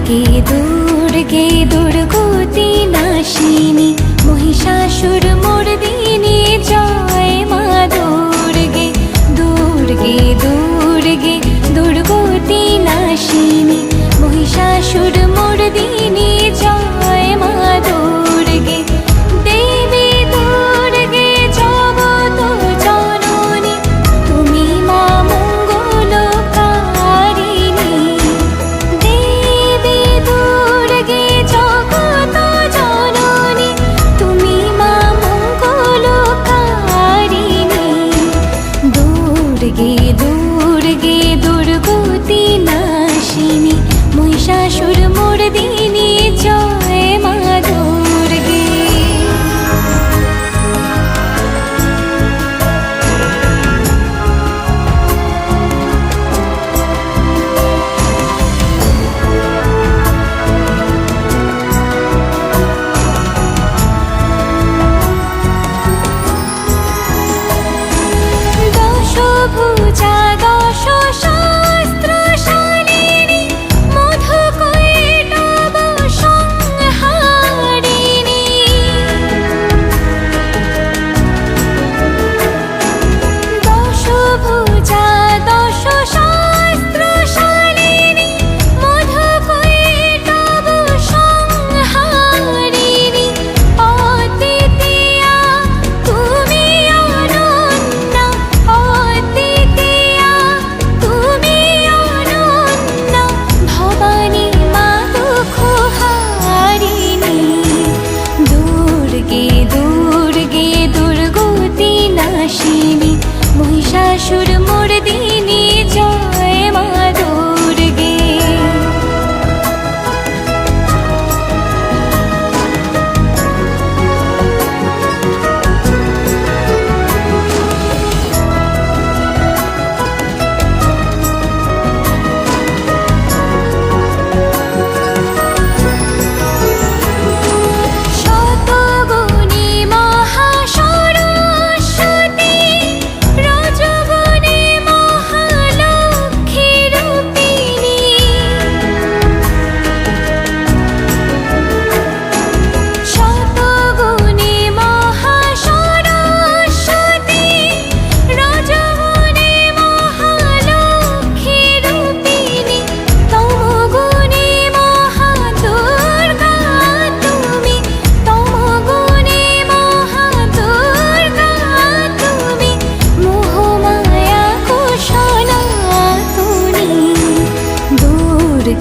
দুর্গে দুর্গে দুর্গতি নাশিনী মহিষাসুর মর্দিনী জয় মা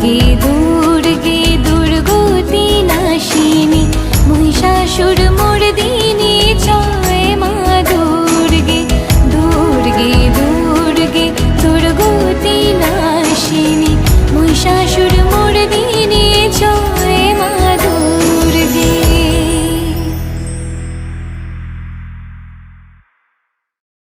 দুর্গে দূর দুর্গতি নাশিনী? মহিষাসুর মুর্দিনী জয় মা দুর্গে। দুর্গে দূর দুর্গতি নাশিনী। মহিষাসুর